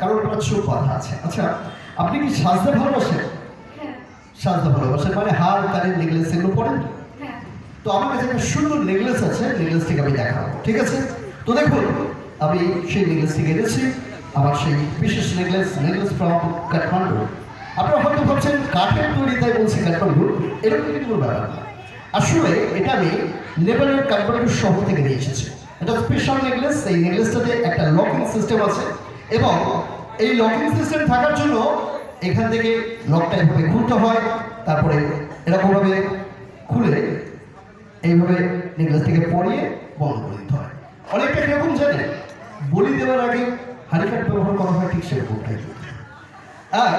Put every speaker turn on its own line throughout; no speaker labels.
কারোর কোনো চোখ বাঁধা আছে। আচ্ছা আপনি কি সাজতে ভালোবাসেন?
হ্যাঁ।
সাজতে ভালোবাসেন মানে হার কানের নেকলেস এগুলো পরেন? তো?
হ্যাঁ।
তো আমার কাছে একটা সুন্দর নেকলেস আছে নেকলেসটিকে আমি দেখাবো ঠিক আছে? তো দেখুন আমি সেই নেকলেসটিকে এনেছি আমার সেই বিশেষ নেকলেস নেকলেস ফ্রম কাঠমান্ডু আপনারা হয়তো ভাবছেন কাঠের তৈরি তাই বলছি কাঠমান্ডু এরকম কিন্তু কোনো ব্যাপার না। আসলে এটা আমি নেপালের কাঠমান্ডু শহর থেকে নিয়ে এসেছি। এটা স্পেশাল নেকলেস এই নেকলেসটাতে একটা লকিং সিস্টেম আছে এবং এই লকিং সিস্টেম থাকার জন্য এখান থেকে লকটা এভাবে খুলতে হয়, তারপরে এরকমভাবে খুলে এইভাবে নেকলেস থেকে পরিয়ে বন্ধ করে দিতে হয়। অনেকটা কীরকম জানে? বলি দেওয়ার আগে হারিকাট ব্যবহার করা হয় ঠিক সেরকমটাই আর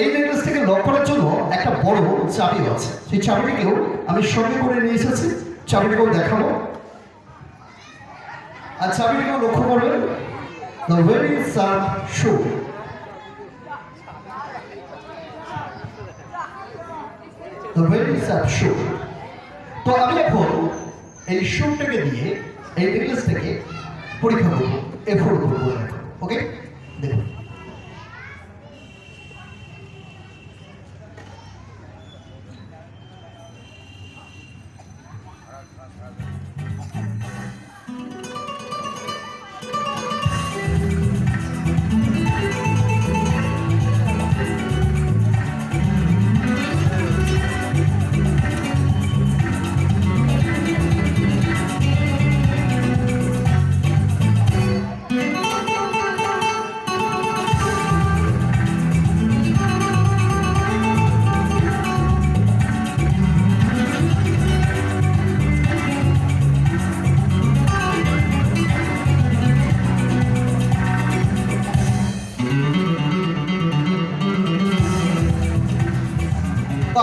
এই নেকলেস থেকে লক করার জন্য একটা বড় চাবিও আছে। সেই চাবিটিকেও আমি সঙ্গে করে নিয়ে এসেছি। চাবিটিকেও দেখাবো। আর চাবিটিকেও লক্ষ্য করবেন? The very serve show the very serve show তো আমি এখন এই শুটটাকে দিয়ে এই নেকলেসটাকে পরীক্ষা করব এফোর করব ওকে দেখুন।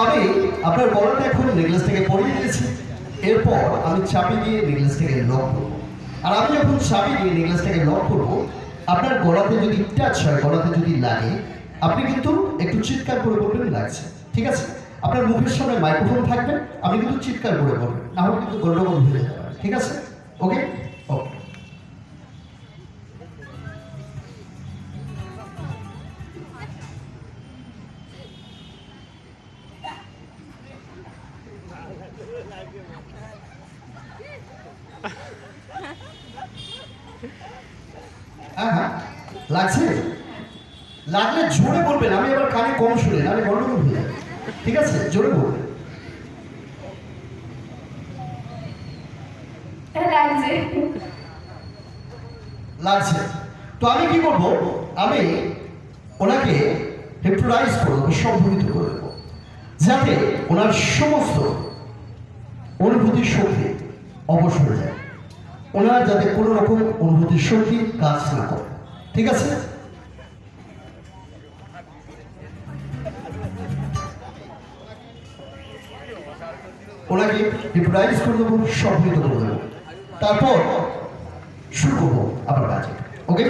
আমি আপনার বড়টা এখন নেকলেসটাকে পরিয়ে দিয়েছি। এরপর আমি দিয়ে নেকলেসটাকে লক করব। আর আমি যখন দিয়ে নেকলেসটাকে লক করব, আপনার গলাতে যদি টাচ হয়, গলাতে যদি লাগে, আপনি কিন্তু একটু চিৎকার করে বলবেন লাগছে। ঠিক আছে? আপনার মুখের সামনে মাইক্রোফোন থাকবে আমি কিন্তু চিৎকার করে বলবেন, না হলে কিন্তু গন্ডগোল হয়ে পারে ঠিক আছে? ওকে হ্যাঁ হ্যাঁ। লাগছে? লাগলে জোরে বলবেন আমি আবার কানে কম শুনে গন্ডগোল হয়ে ঠিক আছে? জোরে বলবেন। লাগছে। তো আমি কি করব? আমি ওনাকে হেপ্টোরাইজ করব সম্ভবিত করে দেবো যাতে ওনার সমস্ত অনুভূতির শক্তি অবসর হয়ে যায়। ওনার যাতে কোনো রকম অনুভূতির শক্তি কাজ না করে। ঠিক আছে? ওনাকে হিপনোটাইজ করে দেবো সম্মিলিত করে দেবো তারপর শুরু করব আবার কাজে ওকে